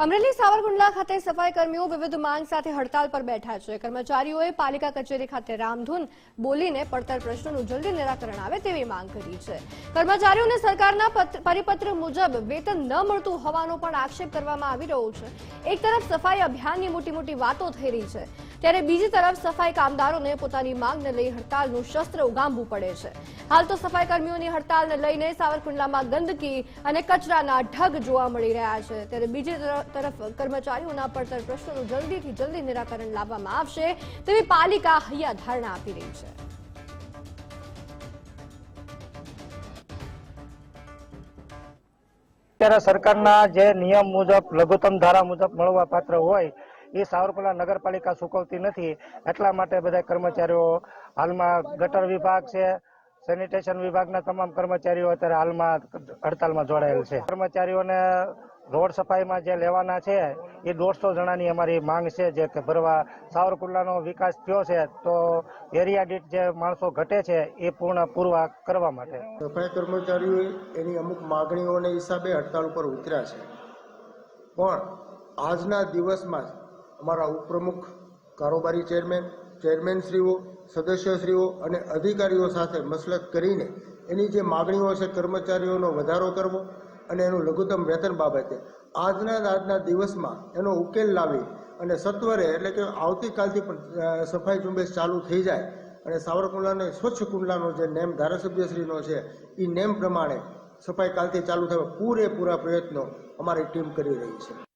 અમરેલી સાવરકુંડલા ખાતે સફાઈ કર્મીઓ વિવિધ માંગ સાથે હડતાલ પર બેઠા છે. કર્મચારીઓએ પાલિકા કચેરી ખાતે રામધૂન બોલીને પડતર પ્રશ્નોનું જલ્દી નિરાકરણ આવે તેવી માંગ કરી છે. કર્મચારીઓને સરકારના પત્ર- પરિપત્ર મુજબ વેતન ન મળતું હોવાનો પણ આક્ષેપ કરવામાં આવી રહ્યો છે. એક તરફ સફાઈ અભિયાનની મોટી મોટી વાતો થઈ રહી છે. ત્યારે બીજી તરફ સફાઈ કામદારોને પોતાની માંગને લઈ હડતાલનું શસ્ત્ર ઉગામવું પડે છે. હાલ તો સફાઈ કર્મીઓની હડતાલને લઈને સાવરકુંડલામાં ગંદકી અને કચરાના ઢગ જોવા મળી રહ્યા છે. ત્યારે બીજી તરફ કર્મચારીઓના પડતર પ્રશ્નોનું જલ્દીથી જલ્દી નિરાકરણ લાવવામાં આવશે તેવી પાલિકા હૈયા ધારણા આપી રહી છે. અત્યારે સરકારના જે નિયમ મુજબ, લઘુત્તમ ધારા મુજબ મળવા પાત્ર હોય એ સાવરકુંડલા નગરપાલિકા ચૂકવતી નથી. એટલા માટે બધા કર્મચારીઓ હાલમાં ગટર વિભાગ છે, સેનિટેશન વિભાગના તમામ કર્મચારીઓ અત્યારે હાલમાં હડતાલમાં જોડાયેલ છે. કર્મચારીઓને રોડ સફાઈમાં જે લેવાના છે એ દોઢસો જણાની અમારી માંગ છે જે કે ભરવા સાવરકુંડલાનો વિકાસ થયો છે, તો એરિયા દીઠ જે માણસો ઘટે છે એ પૂર્ણ પૂરવા કરવા માટે. સફાઈ કર્મચારીઓ એની અમુક માગણીઓને હિસાબે હડતાલ ઉપર ઉતર્યા છે. પણ આજના દિવસમાં અમારા ઉપપ્રમુખ, કારોબારી ચેરમેન, ચેરમેનશ્રીઓ, સદસ્યશ્રીઓ અને અધિકારીઓ સાથે મસલત કરીને એની જે માગણીઓ છે, કર્મચારીઓનો વધારો કરવો અને એનું લઘુત્તમ વેતન બાબતે આજના આજના દિવસમાં એનો ઉકેલ લાવી અને સત્વરે એટલે કે આવતીકાલથી પણ સફાઈ ઝુંબેશ ચાલુ થઈ જાય અને સાવરકુંડલાને સ્વચ્છ કુંડલાનો જે નેમ ધારાસભ્યશ્રીનો છે એ નેમ પ્રમાણે સફાઈ કાલથી ચાલુ થવા પૂરેપૂરા પ્રયત્નો અમારી ટીમ કરી રહી છે.